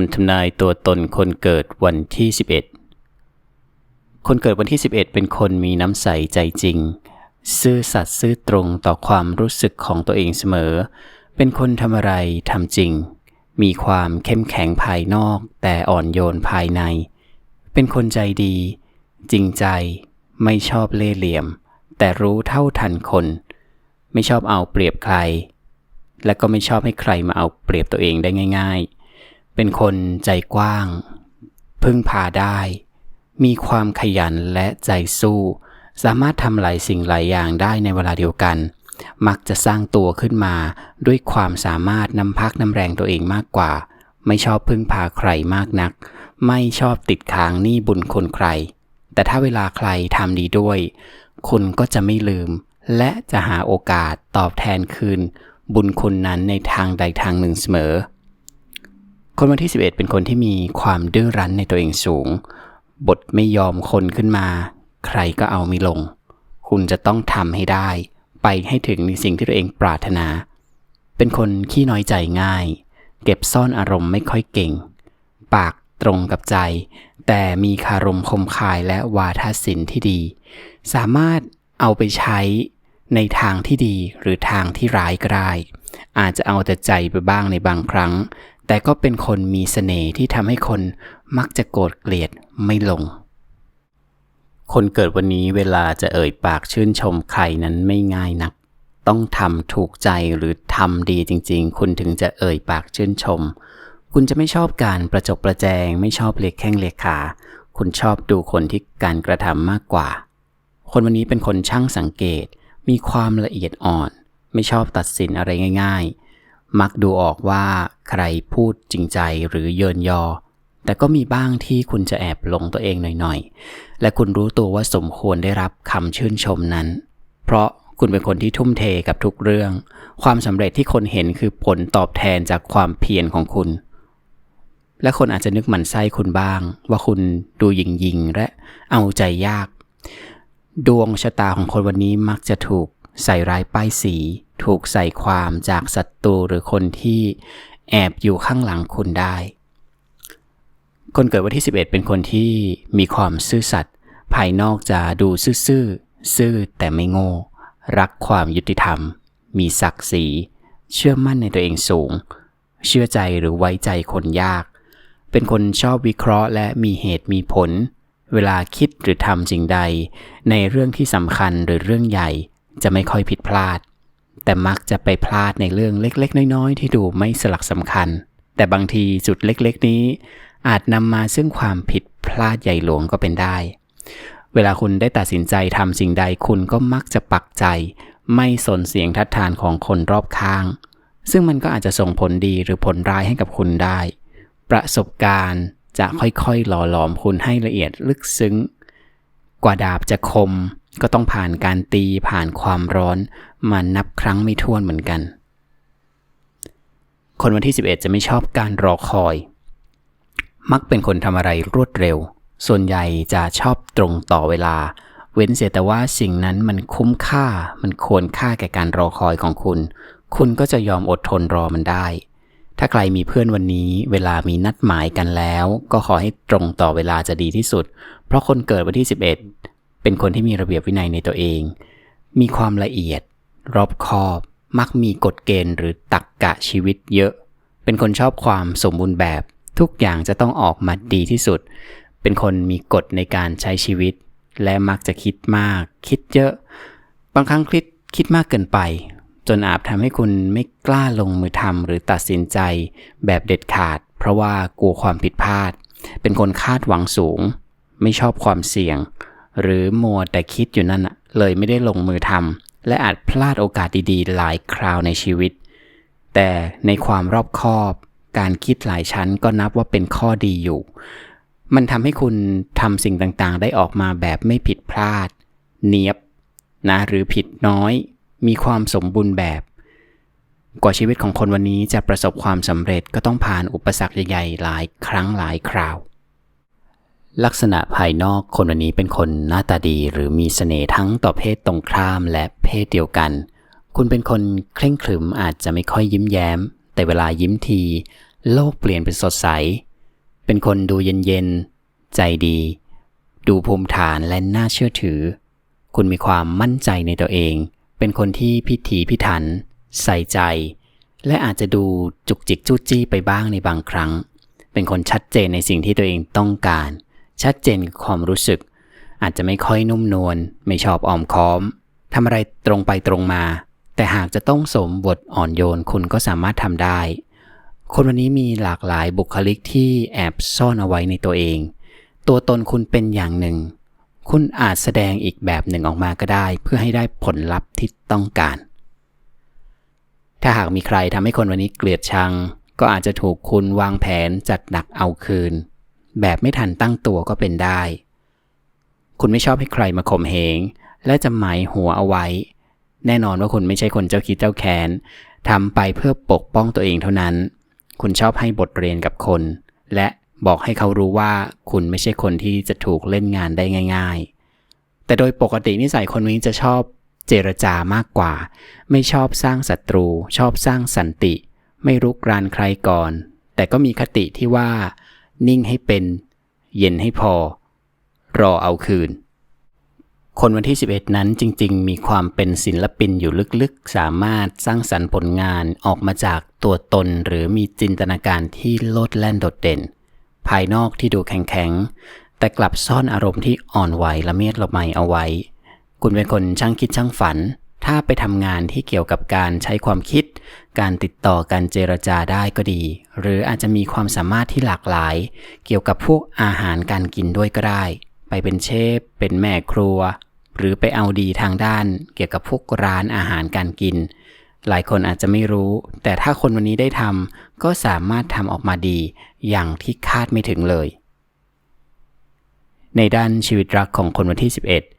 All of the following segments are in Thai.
ำทำนายตัวตนคนเกิดวันที่ 11 คนเกิดวันที่ 11 เป็นคนมีน้ำใสใจจริง ซื่อสัตย์ซื่อตรงต่อความรู้สึกของตัวเองเสมอ เป็นคนทำอะไรทำจริง มีความเข้มแข็งภายนอก แต่อ่อนโยนภายใน เป็นคนใจดี จริงใจ ไม่ชอบเล่ห์เหลี่ยม แต่รู้เท่าทันคน ไม่ชอบเอาเปรียบใคร และก็ไม่ชอบให้ใครมาเอาเปรียบตัวเองได้ง่าย ๆ เป็นคนใจกว้าง พึ่งพาได้ มีความขยันและใจสู้ สามารถทำหลายสิ่งหลายอย่างได้ในเวลาเดียวกัน มักจะสร้างตัวขึ้นมาด้วยความสามารถนำพักนำแรงตัวเองมากกว่า ไม่ชอบพึ่งพาใครมากนัก ไม่ชอบติดค้างหนี้บุญคุณใคร แต่ถ้าเวลาใครทำดีด้วย คุณก็จะไม่ลืม และจะหาโอกาสตอบแทนคืน บุญคุณนั้นในทางใดทางหนึ่งเสมอ คนวันที่ 11 เป็นคนที่มีความดื้อรั้นในตัวเองสูง บทไม่ยอมคนขึ้นมา ใครก็เอาไม่ลง คุณจะต้องทำให้ได้ ไปให้ถึงในสิ่งที่ตัวเองปรารถนา เป็นคนขี้น้อยใจง่าย เก็บซ่อนอารมณ์ไม่ค่อยเก่ง ปากตรงกับใจ แต่มีคารมคมคายและวาทศิลป์ที่ดี สามารถเอาไปใช้ในทางที่ดีหรือทางที่ร้ายก็ได้อาจจะเอาแต่ใจไปบ้างในบางครั้ง แต่ก็เป็นคนมีเสน่ห์ที่ทำให้คนมักจะโกรธเกลียดไม่ลง คนเกิดวันนี้เวลาจะเอ่ยปากชื่นชมใครนั้นไม่ง่ายนัก ต้องทำถูกใจหรือทำดีจริง ๆ คุณถึงจะเอ่ยปากชื่นชม คุณจะไม่ชอบการประจบประแจง ไม่ชอบเล็กแข้งเล็กขา คุณชอบดูคนที่การกระทำมากกว่า คนวันนี้เป็นคนช่างสังเกต มีความละเอียดอ่อน ไม่ชอบตัดสินอะไรง่าย ๆ มักดูออกว่าใครพูดจริงใจหรือเยินยอ แต่ก็มีบ้างที่คุณจะแอบลงตัวเองหน่อยๆ และคุณรู้ตัวว่าสมควรได้รับคำชื่นชมนั้น เพราะคุณเป็นคนที่ทุ่มเทกับทุกเรื่อง ความสำเร็จที่คนเห็นคือผลตอบแทนจากความเพียรของคุณ และคนอาจจะนึกหมันไส้คุณบ้าง ว่าคุณดูยิงยิงและเอาใจยาก ดวงชะตาของคนวันนี้มักจะถูกใส่ร้ายป้ายสี ถูกใส่ความจากศัตรูหรือคนที่แอบอยู่ข้างหลังคุณได้ คนเกิดวันที่ 11 เป็นคนที่มีความซื่อสัตย์ภายนอกจะดูซื่อซื่อแต่ไม่โง่ รักความยุติธรรม มีศักดิ์ศรี เชื่อมั่นในตัวเองสูง เชื่อใจหรือไว้ใจคนยาก เป็นคนชอบวิเคราะห์และมีเหตุมีผล เวลาคิดหรือทำสิ่งใด ในเรื่องที่สำคัญหรือเรื่องใหญ่จะไม่ค่อยผิดพลาด แต่มักจะไปพลาดในเรื่องเล็กๆ น้อยๆ ที่ดูไม่สลักสำคัญ แต่บางทีจุดเล็กๆ นี้ อาจนำมาซึ่งความผิดพลาดใหญ่หลวงก็เป็นได้ เวลาคุณได้ตัดสินใจทำสิ่งใดคุณก็มักจะปักใจ ไม่สนเสียงทัดทานของคนรอบข้าง ซึ่งมันก็อาจจะส่งผลดีหรือผลร้ายให้กับคุณได้ ประสบการณ์จะค่อยๆ หล่อหลอมคุณให้ละเอียดลึกซึ้ง กว่าดาบจะคม ก็ต้องผ่านการตีผ่านความร้อนมานับครั้งไม่ถ้วนเหมือนกัน คนวันที่ 11 จะไม่ชอบการรอคอย มักเป็นคนทำอะไรรวดเร็ว ส่วนใหญ่จะชอบตรงต่อเวลา เว้นเสียแต่ว่าสิ่งนั้นมันคุ้มค่า มันควรค่าแก่การรอคอยของคุณ คุณก็จะยอมอดทนรอมันได้ ถ้าใครมีเพื่อนวันนี้ เวลามีนัดหมายกันแล้ว ก็ขอให้ตรงต่อเวลาจะดีที่สุด เพราะคนเกิดวันที่ 11 เป็นคนที่มีระเบียบวินัยในตัวเอง มีความละเอียด รอบคอบ มักมีกฎเกณฑ์หรือตักกะชีวิตเยอะ เป็นคนชอบความสมบูรณ์แบบ ทุกอย่างจะต้องออกมาดีที่สุด เป็นคนมีกฎในการใช้ชีวิต และมักจะคิดมาก คิดเยอะ บางครั้งคิดคิดมากเกินไป จนอาจทำให้คุณไม่กล้าลงมือทำหรือตัดสินใจ แบบเด็ดขาด เพราะว่ากลัวความผิดพลาด เป็นคนคาดหวังสูง ไม่ชอบความเสี่ยง หรือมัวแต่คิดอยู่นั่นเลยไม่ได้ลงมือทำและอาจพลาดโอกาสดีๆ หลายคราวในชีวิต แต่ในความรอบคอบ การคิดหลายชั้นก็นับว่าเป็นข้อดีอยู่ มันทำให้คุณทำสิ่งต่างๆ ได้ออกมาแบบไม่ผิดพลาด เนียบนะหรือผิดน้อย มีความสมบูรณ์แบบ กว่าชีวิตของคนวันนี้จะประสบความสำเร็จก็ต้องผ่านอุปสรรคใหญ่ๆหลายครั้งหลายคราว ลักษณะภายนอกคนวันนี้เป็นคนหน้าตาดีหรือมีเสน่ห์ทั้งต่อเพศตรงข้ามและเพศเดียวกัน คุณเป็นคนเคร่งขรึมอาจจะไม่ค่อยยิ้มแย้ม แต่เวลายิ้มที โลกเปลี่ยนเป็นสดใส เป็นคนดูเย็นๆใจดี ดูภูมิฐานและน่าเชื่อถือ คุณมีความมั่นใจในตัวเอง เป็นคนที่พิถีพิถัน ใส่ใจ และอาจจะดูจุกจิกจู้จี้ไปบ้างในบางครั้ง เป็นคนชัดเจนในสิ่งที่ตัวเองต้องการ ชัดเจนกับความรู้สึก อาจจะไม่ค่อยนุ่มนวลไม่ชอบอ้อมค้อมทำอะไรตรงไปตรงมา แต่หากจะต้องสมบทอ่อนโยนคุณก็สามารถทำได้ คนวันนี้มีหลากหลายบุคลิกที่แอบซ่อนเอาไว้ในตัวเอง ตัวตนคุณเป็นอย่างหนึ่ง คุณอาจแสดงอีกแบบหนึ่งออกมาก็ได้ เพื่อให้ได้ผลลัพธ์ที่ต้องการ ถ้าหากมีใครทำให้คนวันนี้เกลียดชัง ก็อาจจะถูกคุณวางแผนจัดหนักเอาคืน แบบไม่ทันตั้งตัวก็เป็นได้ คุณไม่ชอบให้ใครมาข่มเหง และจะหมายหัวเอาไว้ แน่นอนว่าคุณไม่ใช่คนเจ้าคิดเจ้าแค้นทำไปเพื่อปกป้องตัวเองเท่านั้น คุณชอบให้บทเรียนกับคน และบอกให้เขารู้ว่าคุณไม่ใช่คนที่จะถูกเล่นงานได้ง่าย ๆ แต่โดยปกตินิสัยคนนี้จะชอบเจรจามากกว่า ไม่ชอบสร้างศัตรู ชอบสร้างสันติ ไม่รุกรานใครก่อน แต่ก็มีคติที่ว่า นิ่งให้เป็น เย็นให้พอ รอเอาคืน คนวันที่ 11 นั้นจริง ๆ มีความเป็นศิลปินอยู่ลึกๆ สามารถสร้างสรรค์ผลงานออกมาจากตัวตนหรือมีจินตนาการที่โลดแล่นโดดเด่น ภายนอกที่ดูแข็งๆ แต่กลับซ่อนอารมณ์ที่อ่อนไหวละเมียดละไมเอาไว้ คุณเป็นคนช่างคิดช่างฝัน ถ้าไปทำงานที่เกี่ยวกับการใช้ความคิด การติดต่อการเจรจาได้ก็ดี หรืออาจจะมีความสามารถที่หลากหลาย เกี่ยวกับพวกอาหารการกินด้วยก็ได้ ไปเป็นเชฟ เป็นแม่ครัว หรือไปเอาดีทางด้าน เกี่ยวกับพวกร้านอาหารการกิน หลายคนอาจจะไม่รู้ แต่ถ้าคนวันนี้ได้ทำก็สามารถทำออกมาดี อย่างที่คาดไม่ถึงเลย ในด้านชีวิตรักของคนวันที่ 11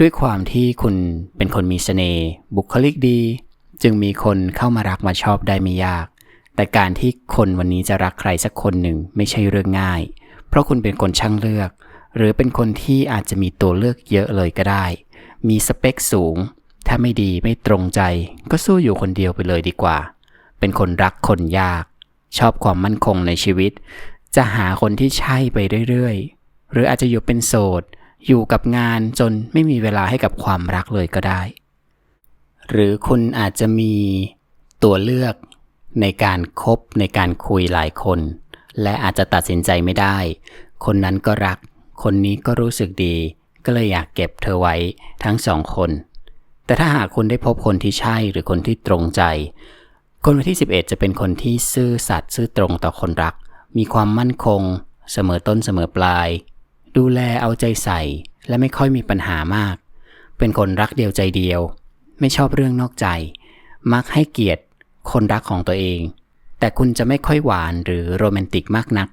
ด้วยความที่คุณเป็นคนมีเสน่ห์บุคลิกดี จึงมีคนเข้ามารักมาชอบได้ไม่ยาก แต่การที่คนวันนี้จะรักใครสักคนหนึ่งไม่ใช่เรื่องง่าย เพราะคุณเป็นคนช่างเลือก หรือเป็นคนที่อาจจะมีตัวเลือกเยอะเลยก็ได้ มีสเปคสูง ถ้าไม่ดีไม่ตรงใจ ก็สู้อยู่คนเดียวไปเลยดีกว่า เป็นคนรักคนยาก ชอบความมั่นคงในชีวิต จะหาคนที่ใช่ไปเรื่อยๆ หรืออาจจะอยู่เป็นโสด อยู่กับงานจนไม่มีเวลาให้กับความรักเลยก็ได้ หรือคุณอาจจะมีตัวเลือกในการคบในการคุยหลายคน และอาจจะตัดสินใจไม่ได้ คนนั้นก็รัก คนนี้ก็รู้สึกดี ก็เลยอยากเก็บเธอไว้ทั้งสองคน แต่ถ้าหากคุณได้พบคนที่ใช่หรือคนที่ตรงใจ คนวันที่ 11 จะเป็นคนที่ซื่อสัตย์ซื่อตรงต่อคนรัก มีความมั่นคง เสมอต้นเสมอปลาย ดูแลเอาใจใส่ และไม่ค่อยมีปัญหามาก เป็นคนรักเดียวใจเดียว ไม่ชอบเรื่องนอกใจ มักให้เกียรติ คนรักของตัวเอง แต่คุณจะไม่ค่อยหวานหรือโรแมนติกมากนัก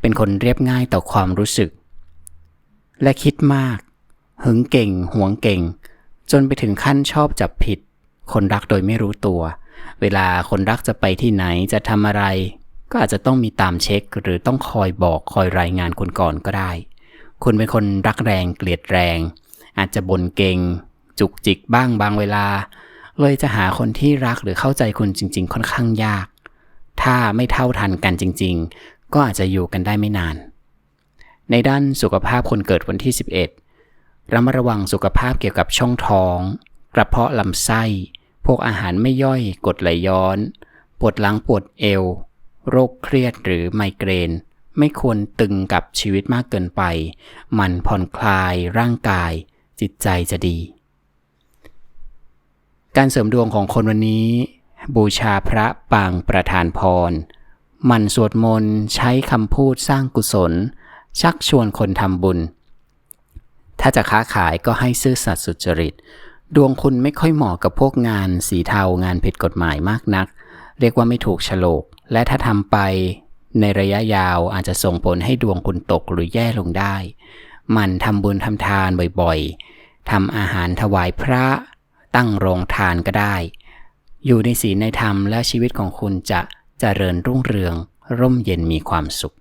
เป็นคนเรียบง่ายต่อความรู้สึก และคิดมาก หึงเก่ง หวงเก่ง จนไปถึงขั้นชอบจับผิด คนรักโดยไม่รู้ตัว เวลาคนรักจะไปที่ไหนจะทำอะไรก็อาจจะต้องมีตามเช็คหรือต้องคอยบอกคอยรายงานคุณก่อนก็ได้ คุณเป็นคนรักแรงเกลียดแรง อาจจะบ่นเก่ง จุกจิกบ้างบางเวลา เลยจะหาคนที่รักหรือเข้าใจคุณจริง ๆ ค่อนข้างยาก ถ้าไม่เท่าทันกันจริง ๆ ก็อาจจะอยู่กันได้ไม่นาน ในด้านสุขภาพคนเกิดวันที่ 11ระมัดระวังสุขภาพเกี่ยวกับช่องท้อง กระเพาะลำไส้ พวกอาหารไม่ย่อยกดไหลย้อน ปวดหลังปวดเอว โรคเครียดหรือไมเกรน ไม่ควรตึงกับชีวิตมากเกินไป มันผ่อนคลายร่างกาย จิตใจจะดี การเสริมดวงของคนวันนี้ บูชาพระปางประธานพร มันสวดมนต์ใช้คำพูดสร้างกุศล ชักชวนคนทำบุญ ถ้าจะค้าขายก็ให้ซื่อสัตย์สุจริต ดวงคุณไม่ค่อยเหมาะกับพวกงานสีเทางานผิดกฎหมายมากนัก เรียกว่าไม่ถูกโฉลกและถ้าทำไป ในระยะยาวอาจจะส่งผลให้ดวงคุณตกหรือแย่ลงได้ มันทำบุญทำทานบ่อยๆทำอาหารถวายพระ ตั้งโรงทานก็ได้ อยู่ในศีลในธรรมและชีวิตของคุณจะเจริญรุ่งเรือง ร่มเย็นมีความสุข